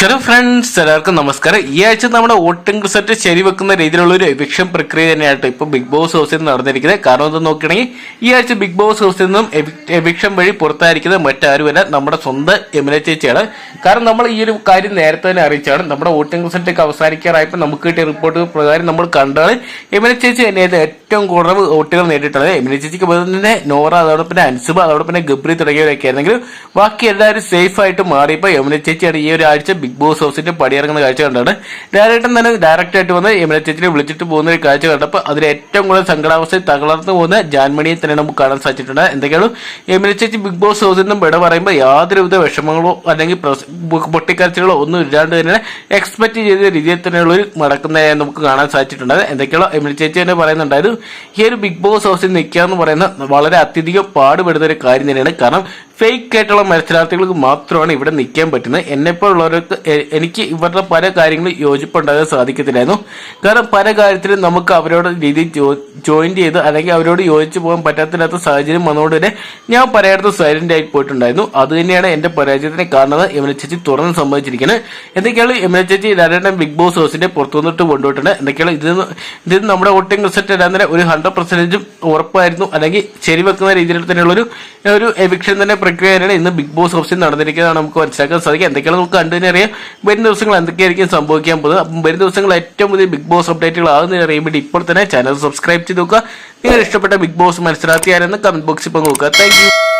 Hello friends എല്ലാവർക്കും നമസ്കാരം. ഈ ആഴ്ച നമ്മുടെ വോട്ടിംഗ് റിസൾട്ട് ശരിവെക്കുന്ന രീതിയിലുള്ള ഒരു എവിക്ഷൻ പ്രക്രിയ തന്നെയായിട്ട് ഇപ്പോൾ ബിഗ് ബോസ് ഹൗസിൽ നടന്നിരിക്കുന്നത്. കാരണം എന്താ നോക്കുകയാണെങ്കിൽ ഈ ആഴ്ച ബിഗ് ബോസ് ഹൗസിൽ നിന്നും എവിക്ഷൻ വഴി പുറത്തായിരിക്കുന്നത് മറ്റാരുമല്ല നമ്മുടെ സ്വന്തം എമിന ചേച്ചിയാണ്. കാരണം നമ്മൾ ഈ ഒരു കാര്യം നേരത്തെ തന്നെ അറിയിച്ചാണ് നമ്മുടെ വോട്ടിംഗ് റിസൾട്ട് ഒക്കെ അവസാനിക്കാറായപ്പോൾ നമുക്ക് കിട്ടിയ റിപ്പോർട്ട് പ്രകാരം നമ്മൾ കണ്ടാണ് എമിന ചേച്ചി തന്നെയായിരുന്നു ഏറ്റവും കൂടുതൽ വോട്ടുകൾ നേടിയിട്ടുള്ളത്. എമിന ചേച്ചിക്ക് തന്നെ നോറ അതോടൊപ്പം തന്നെ അൻസുബ അതോടൊപ്പം തന്നെ ഗബ്രി തുടങ്ങിയവരൊക്കെ ആയിരുന്നെങ്കിലും ബാക്കി എല്ലാവരും സേഫ് ആയിട്ട് മാറിയപ്പോൾ യമുന ചേച്ചിയാണ് ഈ ഒരു ആഴ്ച ബിഗ് ബോസ് ഹൗസിന്റെ പടിയിറങ്ങുന്ന കാഴ്ച കണ്ടാണ്. ഡയറക്ടർ തന്നെ ഡയറക്റ്റ് ആയിട്ട് വന്ന് യമുന ചേച്ചിനെ വിളിച്ചിട്ട് പോകുന്ന ഒരു കാഴ്ച കണ്ടപ്പോൾ അതിൽ ഏറ്റവും കൂടുതൽ സങ്കടാവസ്ഥയിൽ തകർന്നു പോകുന്ന ജാൻമണിയെ തന്നെ നമുക്ക് കാണാൻ സാധിച്ചിട്ടുണ്ട്. എന്തൊക്കെയാണ്? യമുന ചേച്ചി ബിഗ് ബോസ് ഹൗസിൽ നിന്നും വിട പറയുമ്പോൾ യാതൊരുവിധ വിഷമങ്ങളോ അല്ലെങ്കിൽ പൊട്ടിക്കാഴ്ചകളോ ഒന്നും ഇല്ലാണ്ട് തന്നെ എക്സ്പെക്ട് ചെയ്ത രീതിയിൽ തന്നെയുള്ള ഒരു മടക്കുന്നതായി നമുക്ക് കാണാൻ സാധിച്ചിട്ടുണ്ട്. എന്തൊക്കെയാണോ? എമിലി ചേച്ചി തന്നെ പറയുന്നുണ്ടായിരുന്നു. ഈ ഒരു ബിഗ് ബോസ് ഹൗസിൽ നിൽക്കുക എന്ന് പറയുന്ന വളരെ അത്യധികം പാടുപെടുന്ന ഒരു കാര്യം തന്നെയാണ്. കാരണം ഫേക്ക് ആയിട്ടുള്ള മത്സരാർത്ഥികൾക്ക് മാത്രമാണ് ഇവിടെ നിൽക്കാൻ പറ്റുന്നത്. എന്നെപ്പോലുള്ളവർക്ക് എനിക്ക് ഇവരുടെ പല കാര്യങ്ങളും യോജിപ്പുണ്ടാകാൻ സാധിക്കത്തില്ലായിരുന്നു. കാരണം പല കാര്യത്തിലും നമുക്ക് അവരോട് രീതി ജോയിൻ ചെയ്ത് അല്ലെങ്കിൽ അവരോട് യോജിച്ചു പോകാൻ പറ്റാത്തില്ലാത്ത സാഹചര്യം വന്നുകൊണ്ട് തന്നെ ഞാൻ പലയിടത്തും സൈലന്റ് ആയി പോയിട്ടുണ്ടായിരുന്നു. അത് തന്നെയാണ് എന്റെ പരാജയത്തിന് കാരണം യമുന ചേച്ചി തുറന്ന് സംഭവിച്ചിരിക്കുന്നത് എന്തൊക്കെയാണ് യമുന ചേച്ചി രണ്ടെണ്ണം ബിഗ് ബോസ് ഹൗസിന്റെ പുറത്തു നിന്നിട്ട് കൊണ്ടുപോയിട്ടുണ്ട്. എന്തൊക്കെയാണ് ഇതിൽ ഇതിൽ നമ്മുടെ വോട്ടിംഗ് റിസൾട്ട് ഇടാൻ തന്നെ ഒരു ഹൺഡ്രഡ് പെർസെന്റേജും ഉറപ്പായിരുന്നു. അല്ലെങ്കിൽ ശരിവെക്കുന്ന രീതിയിൽ തന്നെയുള്ള ഒരു ഒരു എവിക്ഷൻ തന്നെ പ്രക്രിയ തന്നെയാണ് ഇന്ന് ബിഗ് ബോസ് ഓപ്ഷൻ നടന്നിരിക്കുന്നതാണ് നമുക്ക് മനസ്സിലാക്കാൻ സാധിക്കും. എന്തൊക്കെയാണ് നമുക്ക് കണ്ടു തന്നെ അറിയാം. വരും ദിവസങ്ങൾ എന്തൊക്കെയായിരിക്കും സംഭവിക്കാൻ പോകുന്നത്. അപ്പം വരും ദിവസങ്ങൾ ഏറ്റവും പുതിയ ബിഗ് ബോസ് അപ്ഡേറ്റുകൾ ആകുന്നതിന് അറിയാൻ വേണ്ടി ഇപ്പോൾ തന്നെ ചാനൽ സബ്സ്ക്രൈബ് ചെയ്ത് നോക്കുക. നിങ്ങൾ ഇഷ്ടപ്പെട്ട ബിഗ് ബോസ് മത്സരാർത്ഥി കമന്റ് ബോക്സിൽ പങ്കുവെക്കുക താങ്ക്